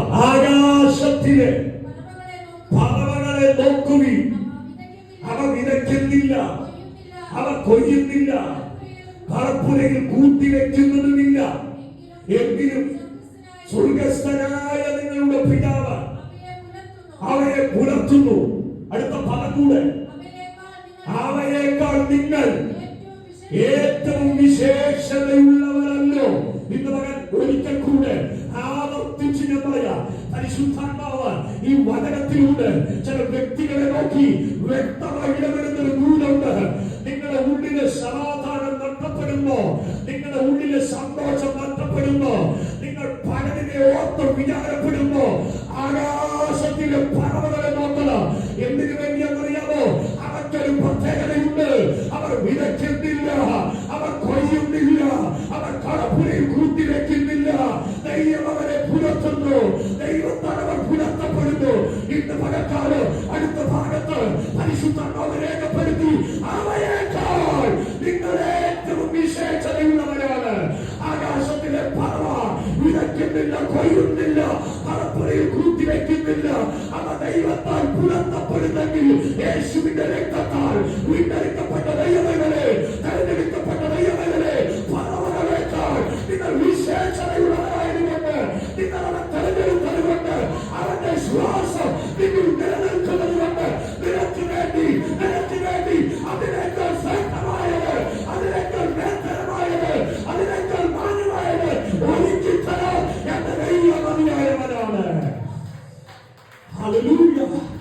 ആകാശത്തിലെ പറവകളെ പറവകളെ നോക്കൂ. നോക്കുവി അവ വിതയ്ക്കുന്നില്ല. അവ കൊയ്യുന്നില്ല. പറപ്പുരയിൽ കൂട്ടിവെക്കുന്നതുമില്ല എങ്കിലും സ്വർഗസ്ഥനായ നിങ്ങളുടെ പിതാവ് അവയെ പുലർത്തുന്നു. അടുത്ത പദം കൂടെ. അവയേക്കാൾ നിങ്ങൾ ഏറ്റവും ഏറ്റവും വിശേഷം വിശേഷതയുള്ളവരല്ലോ. ഇന്ന് മകൻ ഒരിക്കൽ പരിശുദ്ധാത്മാവ് ഈ വചനത്തിലൂടെ ചില വ്യക്തികളെ നോക്കി വ്യക്തമായി ഇടപെടുന്നൊരു ദൂരമുണ്ട് നിങ്ങളുടെ ഉള്ളിലെ സമാധാനം നഷ്ടപ്പെടുമ്പോ നിങ്ങളുടെ ഉള്ളിലെ സന്തോഷം നഷ്ടപ്പെടുമ്പോ നിങ്ങൾ പലതിനെ ഓർത്ത് വിചാരപ്പെടുമ്പോ ആകാശത്തിലെ പറവകളെ നോക്കണം. എന്തിനു വേണ്ടിയെന്നറിയാമോ അവർക്കൊരു പ്രത്യേകതയുണ്ട്. അവർ വിതയ്ക്കുന്നില്ല. അവർ കൊയ്യുന്നില്ല. അവർ കടപ്പുരയിൽ ദൈവത്താൽ അവർ പുലർത്തപ്പെടുന്നു. ഇന്ന് പകക്കാൽ അടുത്ത ഭാഗത്ത് പരിശുദ്ധനോട് രേഖപ്പെടുത്തി അവയേക്കാൾ നിങ്ങൾ ഏറ്റവും വിശേഷതയുള്ളവരാണ്. ആകാശത്തിലെ പറവ വിതയ്ക്കുന്നില്ല കൊയ്യുന്നില്ല പറപ്പുറയിൽ കൂട്ടിവെക്കുന്നില്ല അവ ദൈവത്താൽ പുലർത്തപ്പെടുന്നെങ്കിൽ യേശുവിന്റെ രക്തത്താൽ വീണ്ടെടുക്കപ്പെട്ട ദൈവങ്ങളെ തെരഞ്ഞെടുക്കപ്പെട്ട ദൈവങ്ങളെ പറവകളേക്കാൾ നിങ്ങൾ വിശേഷതയുള്ളവരായിരുന്നു നിങ്ങൾ അവൻ തെരഞ്ഞെടുക്കും Lục.